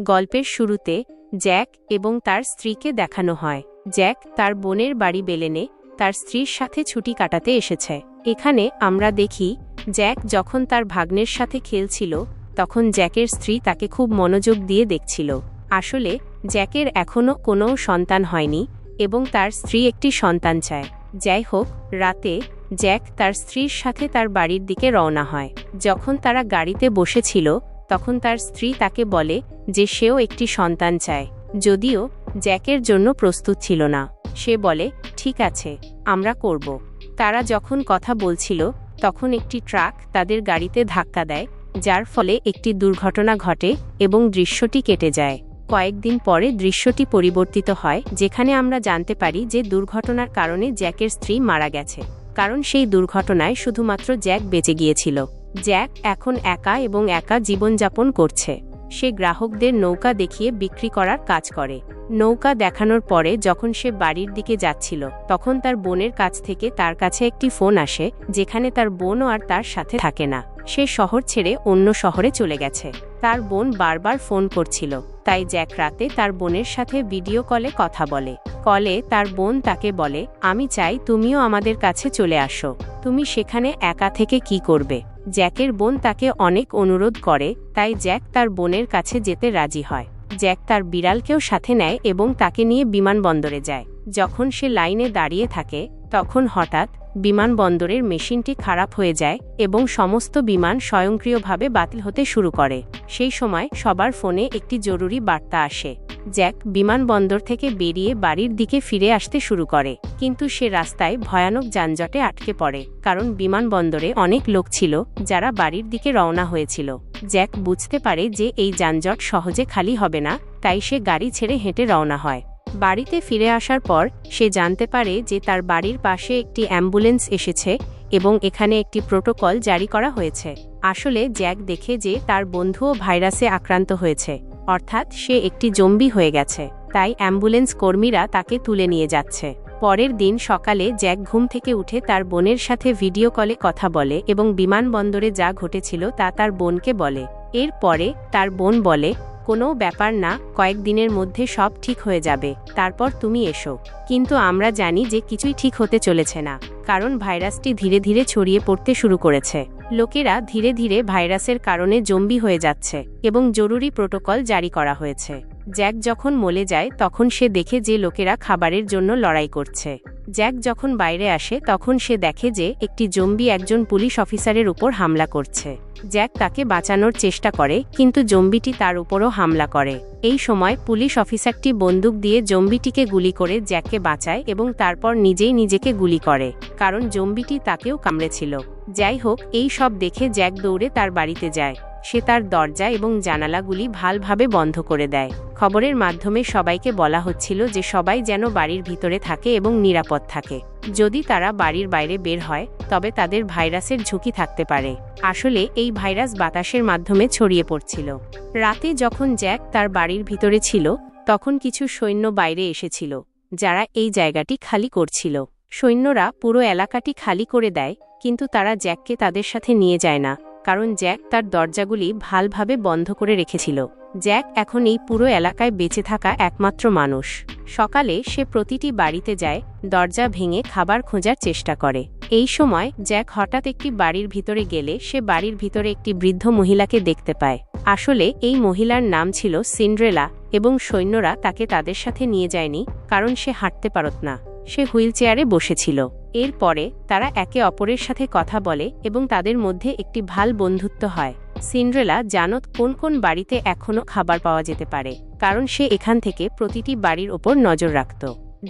গল্পের শুরুতে জ্যাক এবং তার স্ত্রীকে দেখানো হয়। জ্যাক তার বোনের বাড়ি বেলেনে তার স্ত্রীর সাথে ছুটি কাটাতে এসেছে। এখানে আমরা দেখি, জ্যাক যখন তার ভাগ্নের সাথে খেলছিল, তখন জ্যাকের স্ত্রী তাকে খুব মনোযোগ দিয়ে দেখছিল। আসলে, জ্যাকের এখনও কোনো সন্তান হয়নি এবং তার স্ত্রী একটি সন্তান চায়। যাই হোক, রাতে জ্যাক তার স্ত্রীর সাথে তার বাড়ির দিকে রওনা হয়। যখন তারা গাড়িতে বসেছিল তখন তার স্ত্রী তাকে বলে যে সেও একটি সন্তান চায়। যদিও জ্যাকের জন্য প্রস্তুত ছিল না। সে বলে, ঠিক আছে, আমরা করব। তারা যখন কথা বলছিল, তখন একটি ট্রাক তাদের গাড়িতে ধাক্কা দেয়, যার ফলে একটি দুর্ঘটনা ঘটে এবং দৃশ্যটি কেটে যায়। কয়েকদিন পরে দৃশ্যটি পরিবর্তিত হয়, যেখানে আমরা জানতে পারি যে দুর্ঘটনার কারণে জ্যাকের স্ত্রী মারা গেছে। কারণ সেই দুর্ঘটনায় শুধুমাত্র জ্যাক বেঁচে গিয়েছিল। জ্যাক এখন একা এবং একা জীবনযাপন করছে। সে গ্রাহকদের নৌকা দেখিয়ে বিক্রি করার কাজ করে। নৌকা দেখানোর পরে যখন সে বাড়ির দিকে যাচ্ছিল, তখন তার বোনের কাছ থেকে তার কাছে একটি ফোন আসে, যেখানে তার বোনও আর তার সাথে থাকে না। সে শহর ছেড়ে অন্য শহরে চলে গেছে। তার বোন বারবার ফোন করছিল, তাই জ্যাক রাতে তার বোনের সাথে ভিডিও কলে কথা বলে। কলে তার বোন তাকে বলে, আমি চাই তুমিও আমাদের কাছে চলে আসো। তুমি সেখানে একা থেকে কি করবে? জ্যাকের বোন তাকে অনেক অনুরোধ করে, তাই জ্যাক তার বোনের কাছে যেতে রাজি হয়। জ্যাক তার বিড়ালকেও সাথে নেয় এবং তাকে নিয়ে বিমানবন্দরে যায়। যখন সে লাইনে দাঁড়িয়ে থাকে তখন হঠাৎ বিমানবন্দরের মেশিনটি খারাপ হয়ে যায় এবং সমস্ত বিমান স্বয়ংক্রিয়ভাবে বাতিল হতে শুরু করে। সেই সময় সবার ফোনে একটি জরুরি বার্তা আসে, জ্যাক বিমানবন্দর থেকে বেরিয়ে বাড়ির দিকে ফিরে আসতে শুরু করে। কিন্তু সে রাস্তায় ভয়ানক যানজটে আটকে পড়ে, কারণ বিমানবন্দরে অনেক লোক ছিল যারা বাড়ির দিকে রওনা হয়েছিল। জ্যাক বুঝতে পারে যে এই যানজট সহজে খালি হবে না, তাই সে গাড়ি ছেড়ে হেঁটে রওনা হয়। বাড়িতে ফিরে আসার পর, সে জানতে পারে যে তার বাড়ির পাশে একটি অ্যাম্বুলেন্স এসেছে এবং এখানে একটি প্রোটোকল জারি করা হয়েছে। আসলে জ্যাক দেখে যে তার বন্ধুও ভাইরাসে আক্রান্ত হয়েছে, অর্থাৎ সে একটি জম্বি হয়ে গেছে। তাই অ্যাম্বুলেন্স কর্মীরা তাকে তুলে নিয়ে যাচ্ছে। পরের দিন সকালে জ্যাক ঘুম থেকে উঠে তার বোনের সাথে ভিডিও কলে কথা বলে এবং বিমানবন্দরে যা ঘটেছিল তা তার বোনকে বলে। এর পরে তার বোন বলে কোনো ব্যাপার না কয়েকদিনের মধ্যে সব ঠিক হয়ে যাবে, তারপর তুমি এসো। কিন্তু আমরা জানি যে কিছুই ঠিক হতে চলেছে না, কারণ ভাইরাসটি ধীরে ধীরে ছড়িয়ে পড়তে শুরু করেছে। লোকেরা ধীরে ধীরে ভাইরাসের কারণে জম্বি হয়ে যাচ্ছে এবং জরুরি প্রোটোকল জারি করা হয়েছে। জ্যাক যখন মলে যায়, তখন সে দেখে যে লোকেরা খাবারের জন্য লড়াই করছে। জ্যাক যখন বাইরে আসে, তখন সে দেখে যে একটি জম্বি একজন পুলিশ অফিসারের উপর হামলা করছে। জ্যাক তাকে বাঁচানোর চেষ্টা করে, কিন্তু জম্বিটি তার উপরও হামলা করে। এই সময় পুলিশ অফিসারটি বন্দুক দিয়ে জম্বিটিকে গুলি করে জ্যাককে বাঁচায় এবং তারপর নিজেই নিজেকে গুলি করে, কারণ জম্বিটি তাকেও কামড়েছিল। যাই হোক, এই সব দেখে জ্যাক দৌড়ে তার বাড়িতে যায়। সে তার দরজা এবং জানালাগুলি ভালভাবে বন্ধ করে দেয়। খবরের মাধ্যমে সবাইকে বলা হচ্ছিল যে সবাই যেন বাড়ির ভিতরে থাকে এবং নিরাপদ থাকে। যদি তারা বাড়ির বাইরে বের হয়, তবে তাদের ভাইরাসের ঝুঁকি থাকতে পারে। আসলে, এই ভাইরাস বাতাসের মাধ্যমে ছড়িয়ে পড়ছিল। রাতে যখন জ্যাক তার বাড়ির ভিতরে ছিল, তখন কিছু সৈন্য বাইরে এসেছিল, যারা এই জায়গাটি খালি করছিল। সৈন্যরা পুরো এলাকাটি খালি করে দেয়, কিন্তু তারা জ্যাককে তাদের সাথে নিয়ে যায় না, কারণ জ্যাক তার দরজাগুলি ভালভাবে বন্ধ করে রেখেছিল। জ্যাক এখন এই পুরো এলাকায় বেঁচে থাকা একমাত্র মানুষ। সকালে সে প্রতিটি বাড়িতে যায়, দরজা ভেঙে খাবার খোঁজার চেষ্টা করে। এই সময় জ্যাক হঠাৎ একটি বাড়ির ভিতরে গেলে সে বাড়ির ভিতরে একটি বৃদ্ধ মহিলাকে দেখতে পায়। আসলে এই মহিলার নাম ছিল সিন্ড্রেলা এবং সৈন্যরা তাকে তাদের সাথে নিয়ে যায়নি, কারণ সে হাঁটতে পারত না। সে হুইল চেয়ারে বসেছিল। এরপরে তারা একে অপরের সাথে কথা বলে এবং তাদের মধ্যে একটি ভালো বন্ধুত্ব হয়। সিন্ড্রেলা জানত কোন কোন বাড়িতে এখনও খাবার পাওয়া যেতে পারে, কারণ সে এখান থেকে প্রতিটি বাড়ির ওপর নজর রাখত।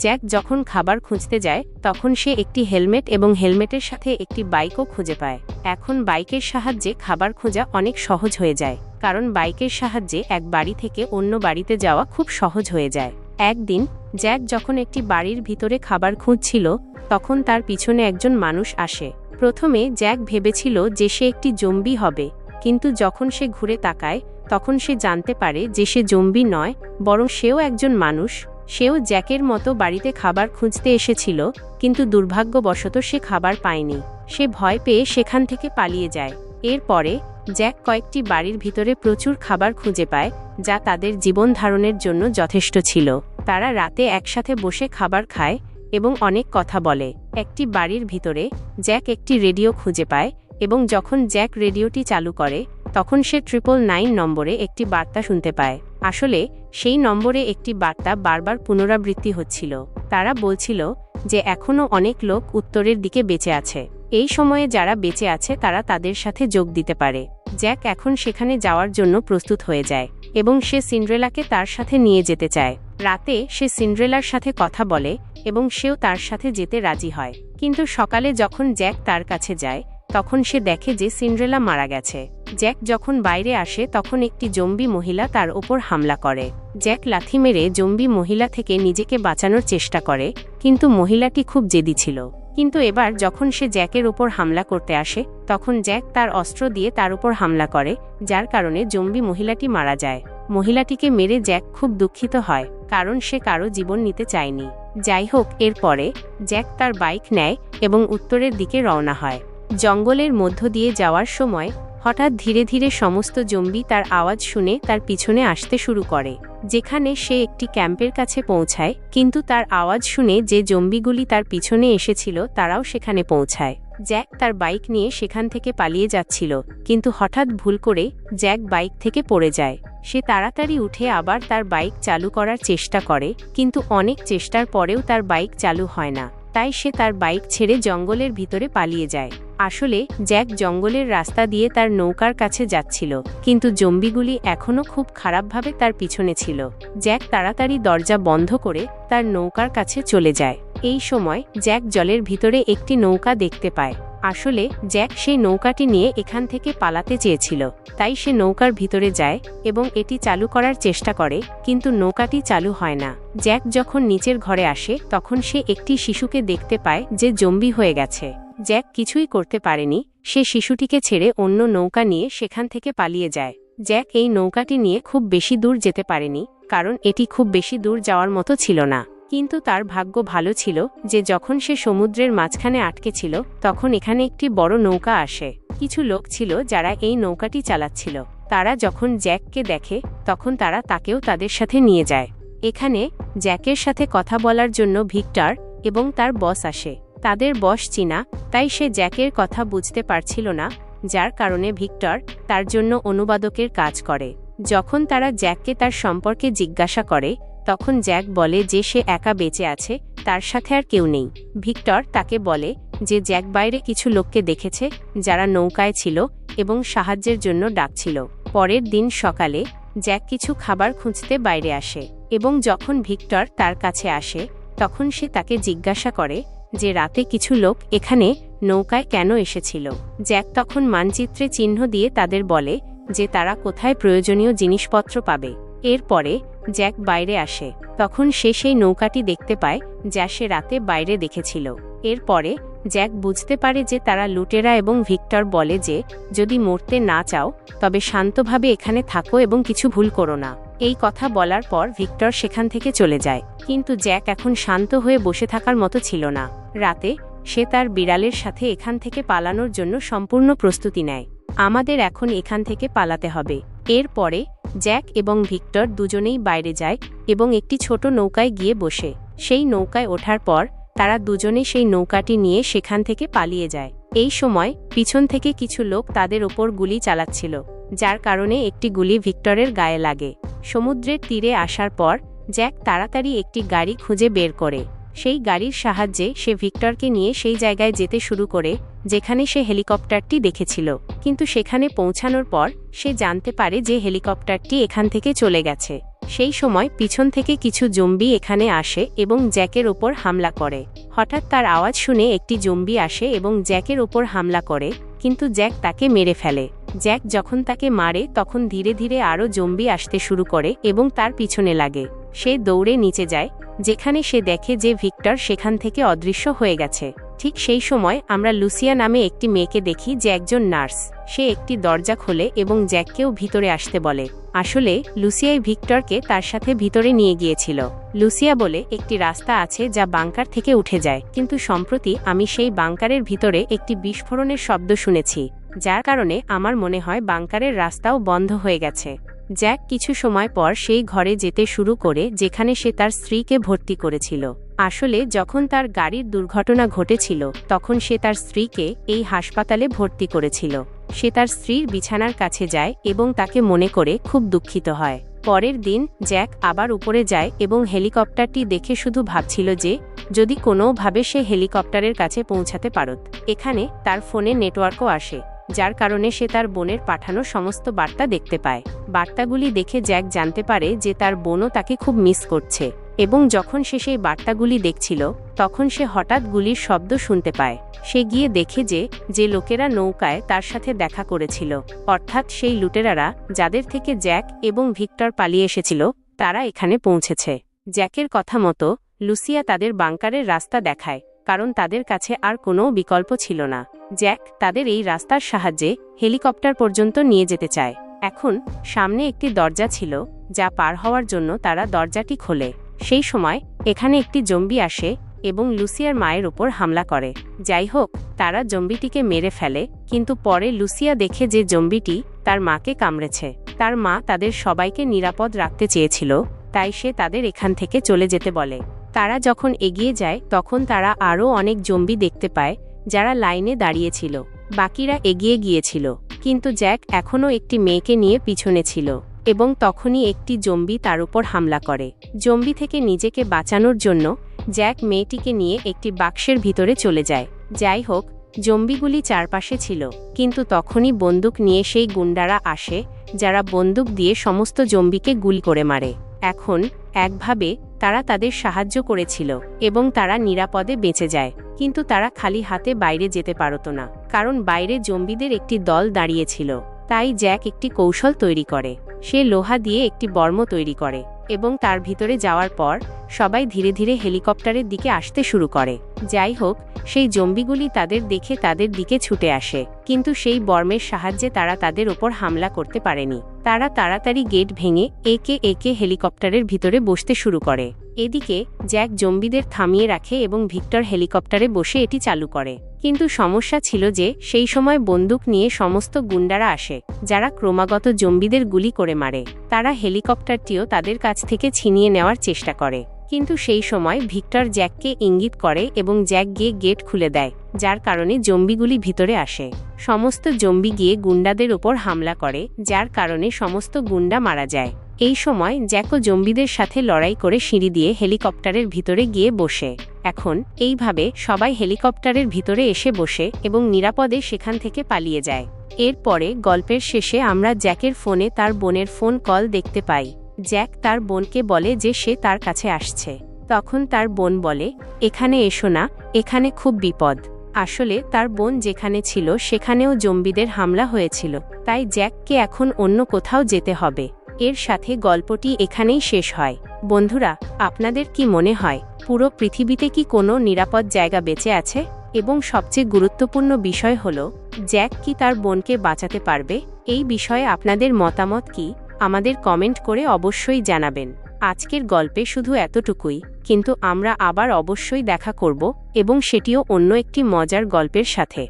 জ্যাক যখন খাবার খুঁজতে যায়, তখন সে একটি হেলমেট এবং হেলমেটের সাথে একটি বাইকও খুঁজে পায়। এখন বাইকের সাহায্যে খাবার খোঁজা অনেক সহজ হয়ে যায়, কারণ বাইকের সাহায্যে এক বাড়ি থেকে অন্য বাড়িতে যাওয়া খুব সহজ হয়ে যায়। একদিন, জ্যাক যখন একটি বাড়ির ভিতরে খাবার খুঁজছিল, তখন তার পিছনে একজন মানুষ আসে। প্রথমে জ্যাক ভেবেছিল যে সে একটি জম্বি হবে কিন্তু যখন সে ঘুরে তাকায়, তখন সে জানতে পারে যে সে জম্বি নয়, বরং সেও একজন মানুষ, সেও জ্যাকের মতো বাড়িতে খাবার খুঁজতে এসেছিল, কিন্তু দুর্ভাগ্যবশত সে খাবার পায়নি। সে ভয় পেয়ে সেখান থেকে পালিয়ে যায়। এরপরে, জ্যাক কয়েকটি বাড়ির ভিতরে প্রচুর খাবার খুঁজে পায়, যা তাদের জীবন ধারণের জন্য যথেষ্ট ছিল। তারা রাতে একসাথে বসে খাবার খায় এবং অনেক কথা বলে। একটি বাড়ির ভিতরে, জ্যাক একটি রেডিও খুঁজে পায় এবং যখন জ্যাক রেডিওটি চালু করে, তখন সে ট্রিপল নাইন নম্বরে একটি বার্তা শুনতে পায়। আসলে, সেই নম্বরে একটি বার্তা বারবার পুনরাবৃত্তি হচ্ছিল। তারা বলছিল যে এখনও অনেক লোক উত্তরের দিকে বেঁচে আছে। এই সময়ে যারা বেঁচে আছে তারা তাদের সাথে যোগ দিতে পারে। জ্যাক এখন সেখানে যাওয়ার জন্য প্রস্তুত হয়ে যায় এবং সে সিন্ড্রেলাকে তার সাথে নিয়ে যেতে চায়। রাতে সে সিন্ড্রেলার সাথে কথা বলে এবং সেও তার সাথে যেতে রাজি হয়। কিন্তু সকালে যখন জ্যাক তার কাছে যায় তখন সে দেখে যে সিন্ড্রেলা মারা গেছে। জ্যাক যখন বাইরে আসে, তখন একটি জম্বি মহিলা তার ওপর হামলা করে। জ্যাক লাথি মেরে জম্বি মহিলা থেকে নিজেকে বাঁচানোর চেষ্টা করে, কিন্তু মহিলাটি খুব জেদি ছিল। কিন্তু এবার যখন সে জ্যাকের ওপর হামলা করতে আসে, তখন জ্যাক তার অস্ত্র দিয়ে তার উপর হামলা করে, যার কারণে জম্বি মহিলাটি মারা যায়। মহিলাটিকে মেরে জ্যাক খুব দুঃখিত হয়, কারণ সে কারও জীবন নিতে চায়নি। যাই হোক, এরপরে জ্যাক তার বাইক নেয় এবং উত্তরের দিকে রওনা হয়। জঙ্গলের মধ্য দিয়ে যাওয়ার সময় হঠাৎ ধীরে ধীরে সমস্ত জম্বি তার আওয়াজ শুনে তার পিছনে আসতে শুরু করে, যেখানে সে একটি ক্যাম্পের কাছে পৌঁছায়, কিন্তু তার আওয়াজ শুনে যে জম্বিগুলি তার পিছনে এসেছিল তারাও সেখানে পৌঁছায়। জ্যাক তার বাইক নিয়ে সেখান থেকে পালিয়ে যাচ্ছিল, কিন্তু হঠাৎ ভুল করে জ্যাক বাইক থেকে পড়ে যায়। সে তাড়াতাড়ি উঠে আবার তার বাইক চালু করার চেষ্টা করে, কিন্তু অনেক চেষ্টার পরেও তার বাইক চালু হয় না। তাই সে তার বাইক ছেড়ে জঙ্গলের ভিতরে পালিয়ে যায়। আসলে, জ্যাক জঙ্গলের রাস্তা দিয়ে তার নৌকার কাছে যাচ্ছিল, কিন্তু জম্বিগুলি এখনও খুব খারাপভাবে তার পিছনে ছিল। জ্যাক তাড়াতাড়ি দরজা বন্ধ করে তার নৌকার কাছে চলে যায়। এই সময় জ্যাক জলের ভিতরে একটি নৌকা দেখতে পায়। আসলে জ্যাক সেই নৌকাটি নিয়ে এখান থেকে পালাতে চেয়েছিল। তাই সে নৌকার ভিতরে যায় এবং এটি চালু করার চেষ্টা করে, কিন্তু নৌকাটি চালু হয় না। জ্যাক যখন নিচের ঘরে আসে, তখন সে একটি শিশুকে দেখতে পায় যে জম্বি হয়ে গেছে। জ্যাক কিছুই করতে পারেনি, সে শিশুটিকে ছেড়ে অন্য নৌকা নিয়ে সেখান থেকে পালিয়ে যায়। জ্যাক এই নৌকাটি নিয়ে খুব বেশি দূর যেতে পারেনি, কারণ এটি খুব বেশি দূর যাওয়ার মতো ছিল না। কিন্তু তার ভাগ্য ভালো ছিল যে যখন সে সমুদ্রের মাঝখানে আটকে ছিল, তখন এখানে একটি বড় নৌকা আসে। কিছু লোক ছিল যারা এই নৌকাটি চালাচ্ছিল। তারা যখন জ্যাককে দেখে, তখন তারা তাকেও তাদের সাথে নিয়ে যায়। এখানে জ্যাকের সাথে কথা বলার জন্য ভিক্টর এবং তার বস আসে। তাদের বস চীনা, তাই সে জ্যাকের কথা বুঝতে পারছিল না, যার কারণে ভিক্টর তার জন্য অনুবাদকের কাজ করে। যখন তারা জ্যাককে তার সম্পর্কে জিজ্ঞাসা করে তখন জ্যাক বলে যে সে একা বেঁচে আছে, তার সাথে আর কেউ নেই। ভিক্টর তাকে বলে যে জ্যাক বাইরে কিছু লোককে দেখেছে, যারা নৌকায় ছিল এবং সাহায্যের জন্য ডাকছিল। পরের দিন সকালে জ্যাক কিছু খাবার খুঁজতে বাইরে আসে এবং যখন ভিক্টর তার কাছে আসে, তখন সে তাকে জিজ্ঞাসা করে যে রাতে কিছু লোক এখানে নৌকায় কেন এসেছিল? জ্যাক তখন মানচিত্রে চিহ্ন দিয়ে তাদের বলে যে তারা কোথায় প্রয়োজনীয় জিনিসপত্র পাবে। এরপরে জ্যাক বাইরে আসে, তখন সে সেই নৌকাটি দেখতে পায়, যা সে রাতে বাইরে দেখেছিল। এরপরে জ্যাক বুঝতে পারে যে তারা লুটেরা এবং ভিক্টর বলে যে, যদি মরতে না চাও, তবে শান্তভাবে এখানে থাকো এবং কিছু ভুল করো না। এই কথা বলার পর ভিক্টর সেখান থেকে চলে যায়, কিন্তু জ্যাক এখন শান্ত হয়ে বসে থাকার মতো ছিল না। রাতে, সে তার বিড়ালের সাথে এখান থেকে পালানোর জন্য সম্পূর্ণ প্রস্তুতি নেয়। আমাদের এখন এখান থেকে পালাতে হবে। এরপরে জ্যাক এবং ভিক্টর দুজনেই বাইরে যায় এবং একটি ছোট নৌকায় গিয়ে বসে। সেই নৌকায় ওঠার পর তারা দুজনে সেই নৌকাটি নিয়ে সেখান থেকে পালিয়ে যায়। এই সময় পিছন থেকে কিছু লোক তাদের ওপর গুলি চালাচ্ছিল, যার কারণে একটি গুলি ভিক্টরের গায়ে লাগে। সমুদ্রের তীরে আসার পর জ্যাক তাড়াতাড়ি একটি গাড়ি খুঁজে বের করে। সেই গাড়ির সাহায্যে সে ভিক্টরকে নিয়ে সেই জায়গায় যেতে শুরু করে, যেখানে সে হেলিকপ্টারটি দেখেছিল। কিন্তু সেখানে পৌঁছানোর পর, সে জানতে পারে যে হেলিকপ্টারটি এখান থেকে চলে গেছে। সেই সময় পিছন থেকে কিছু জম্বি এখানে আসে এবং জ্যাকের ওপর হামলা করে। হঠাৎ তার আওয়াজ শুনে একটি জম্বি আসে এবং জ্যাকের ওপর হামলা করে, কিন্তু জ্যাক তাকে মেরে ফেলে। জ্যাক যখন তাকে মারে, তখন ধীরে ধীরে আরও জম্বি আসতে শুরু করে এবং তার পিছনে লাগে। সে দৌড়ে নিচে যায় যেখানে সে দেখে যে ভিক্টর সেখান থেকে অদৃশ্য হয়ে গেছে। ঠিক সেই সময় আমরা লুসিয়া নামে একটি মেয়েকে দেখি যে একজন নার্স। সে একটি দরজা খোলে এবং জ্যাককেও ভিতরে আসতে বলে। আসলে লুসিয়াই ভিক্টরকে তার সাথে ভিতরে নিয়ে গিয়েছিল। লুসিয়া বলে, একটি রাস্তা আছে যা বাংকার থেকে উঠে যায়। কিন্তু সম্প্রতি আমি সেই বাংকারের ভিতরে একটি বিস্ফোরণের শব্দ শুনেছি, যার কারণে আমার মনে হয় বাংকারের রাস্তাও বন্ধ হয়ে গেছে। জ্যাক কিছু সময় পর সেই ঘরে যেতে শুরু করে, যেখানে সে তার স্ত্রীকে ভর্তি করেছিল। আসলে, যখন তার গাড়ির দুর্ঘটনা ঘটেছিল, তখন সে তার স্ত্রীকে এই হাসপাতালে ভর্তি করেছিল। সে তার স্ত্রীর বিছানার কাছে যায় এবং তাকে মনে করে খুব দুঃখিত হয়। পরের দিন, জ্যাক আবার উপরে যায় এবং হেলিকপ্টারটি দেখে শুধু ভাবছিল যে, যদি কোনোভাবে সে হেলিকপ্টারের কাছে পৌঁছাতে পারত। এখানে তার ফোনে নেটওয়ার্কও আসে। যার কারণে সে তার বোনের পাঠানো সমস্ত বার্তা দেখতে পায়। বার্তাগুলি দেখে জ্যাক জানতে পারে যে তার বোনও তাকে খুব মিস করছে এবং যখন সে সেই বার্তাগুলি দেখছিল, তখন সে হঠাৎ গুলির শব্দ শুনতে পায়। সে গিয়ে দেখে যে যে লোকেরা নৌকায় তার সাথে দেখা করেছিল, অর্থাৎ সেই লুটেরারা যাদের থেকে জ্যাক এবং ভিক্টর পালিয়ে এসেছিল, তারা এখানে পৌঁছেছে। জ্যাকের কথা মতো, লুসিয়া তাদের বাংকারের রাস্তা দেখায়। কারণ তাদের কাছে আর কোনো বিকল্প ছিল না। জ্যাক তাদের এই রাস্তার সাহায্যে হেলিকপ্টার পর্যন্ত নিয়ে যেতে চায়। এখন সামনে একটি দরজা ছিল, যা পার হওয়ার জন্য তারা দরজাটি খোলে। সেই সময় এখানে একটি জম্বি আসে এবং লুসিয়ার মায়ের ওপর হামলা করে। যাই হোক, তারা জম্বিটিকে মেরে ফেলে, কিন্তু পরে লুসিয়া দেখে যে জম্বিটি তার মাকে কামড়েছে। তার মা তাদের সবাইকে নিরাপদ রাখতে চেয়েছিল, তাই সে তাদের এখান থেকে চলে যেতে বলে। তারা যখন এগিয়ে যায়, তখন তারা আরও অনেক জম্বি দেখতে পায়, যারা লাইনে দাঁড়িয়েছিল বাকিরা এগিয়ে গিয়েছিল। কিন্তু জ্যাক এখনও একটি মেয়েকে নিয়ে পিছনে ছিল এবং তখনই একটি জম্বি তার উপর হামলা করে। জম্বি থেকে নিজেকে বাঁচানোর জন্য, জ্যাক মেয়েটিকে নিয়ে একটি বাক্সের ভিতরে চলে যায়। যাই হোক, জম্বিগুলি চারপাশে ছিল, কিন্তু তখনই বন্দুক নিয়ে সেই গুন্ডারা আসে, যারা বন্দুক দিয়ে সমস্ত জম্বিকে গুলি করে মারে। এখন, একভাবে তারা তাদের সাহায্য করেছিল এবং তারা নিরাপদে বেঁচে যায়, কিন্তু তারা খালি হাতে বাইরে যেতে পারত না, কারণ বাইরে জম্বিদের একটি দল দাঁড়িয়েছিল। তাই জ্যাক একটি কৌশল তৈরি করে। সে লোহা দিয়ে একটি বর্ম তৈরি করে। এবং তার ভিতরে যাওয়ার পর, সবাই ধীরে ধীরে হেলিকপ্টারের দিকে আসতে শুরু করে। যাই হোক, সেই জম্বিগুলি তাদের দেখে তাদের দিকে ছুটে আসে, কিন্তু সেই বর্মের সাহায্যে তারা তাদের ওপর হামলা করতে পারেনি। তারা তাড়াতাড়ি গেট ভেঙে একে একে হেলিকপ্টারের ভিতরে বসতে শুরু করে। এদিকে, জ্যাক জম্বিদের থামিয়ে রাখে এবং ভিক্টর হেলিকপ্টারে বসে এটি চালু করে। কিন্তু সমস্যা ছিল যে, সেই সময় বন্দুক নিয়ে সমস্ত গুন্ডারা আসে, যারা ক্রমাগত জম্বিদের গুলি করে মারে। তারা হেলিকপ্টারটিও তাদের কাছ থেকে ছিনিয়ে নেওয়ার চেষ্টা করে। কিন্তু সেই সময় ভিক্টর জ্যাককে ইঙ্গিত করে এবং জ্যাক গিয়ে গেট খুলে দেয়, যার কারণে জম্বিগুলি ভিতরে আসে। সমস্ত জম্বি গিয়ে গুন্ডাদের ওপর হামলা করে, যার কারণে সমস্ত গুন্ডা মারা যায়। এই সময় জ্যাকো জম্বিদের সাথে লড়াই করে সিঁড়ি দিয়ে হেলিকপ্টারের ভিতরে গিয়ে বসে। এখন, এইভাবে সবাই হেলিকপ্টারের ভিতরে এসে বসে এবং নিরাপদে সেখান থেকে পালিয়ে যায়। এরপরে গল্পের শেষে আমরা জ্যাকের ফোনে তার বোনের ফোন কল দেখতে পাই। জ্যাক তার বোনকে বলে যে সে তার কাছে আসছে। তখন তার বোন বলে, এখানে এসো না, এখানে খুব বিপদ। আসলে তার বোন যেখানে ছিল সেখানেও জম্বিদের হামলা হয়েছিল, তাই জ্যাককে এখন অন্য কোথাও যেতে হবে। এর সাথে গল্পটি এখানেই শেষ হয়। বন্ধুরা, আপনাদের কি মনে হয়, পুরো পৃথিবীতে কি কোনো নিরাপদ জায়গা বেঁচে আছে? এবং সবচেয়ে গুরুত্বপূর্ণ বিষয় হল, জ্যাক কি তার বোনকে বাঁচাতে পারবে? এই বিষয়ে আপনাদের মতামত কি? আমাদের কমেন্ট করে অবশ্যই জানাবেন। আজকের গল্পে শুধু এতটুকুই, কিন্তু আমরা আবার অবশ্যই দেখা করব এবং সেটিও অন্য একটি মজার গল্পের সাথে।